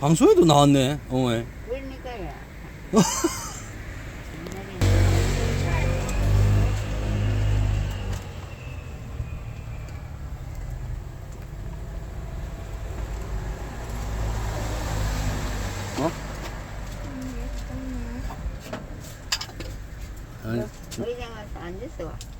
방송에도 나왔네. 어, 그러니까요. 어? 아니, 의장 와서 앉았어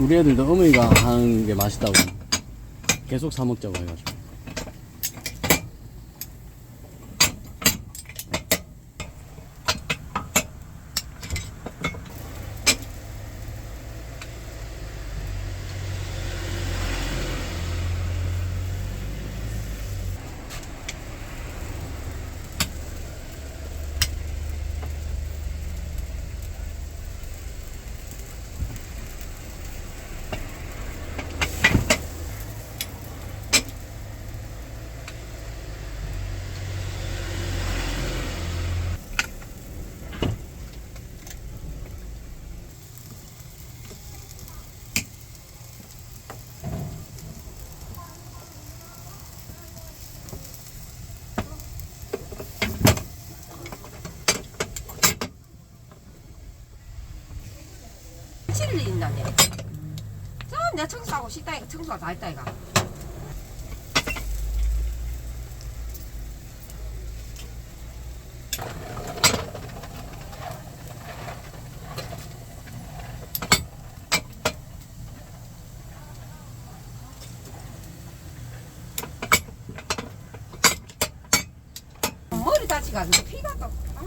우리 애들도 어머니가 하는 게 맛있다고 계속 사 먹자고 해가지고. 있나네. 저 내가 청소하고 식당에 청소가 다 했다 이가. 머리 다치가지고 피가 또. 아,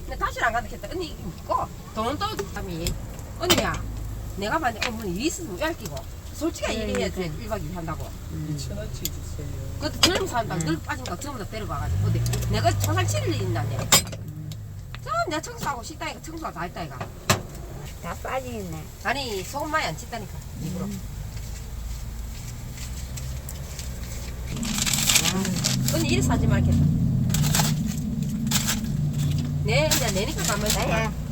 근데 다시 안 간다 했다. 언니 이거 돈은 또 담이. 언니야, 내가 만약 어머니 일 있으면 얄끼고 솔직히 네, 얘기해야 네. 돼. 1박 2일 한다고. 천 원치 주세요. 그것도 젊은 사람들 늘 빠진 거 전부 다 데려가가지고. 근데 내가 청산 7일 있나네. 저 내가 청소하고 식당에 청소가 다 했다 이가. 다 빠지겠네. 아니 소금 많이 안 쳤다니까 입으로. 언니 이래 사지 말겠다. 내 이제 내니까 가만히 있어.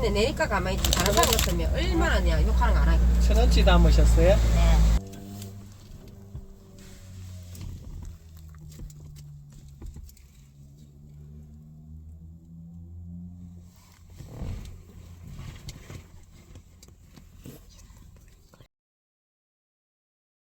근데 내니까 가만히 있지. 다른 사람 같으면 얼마나 내가 욕하는 거 안 하겠다. 천 원치 담으셨어요? 네.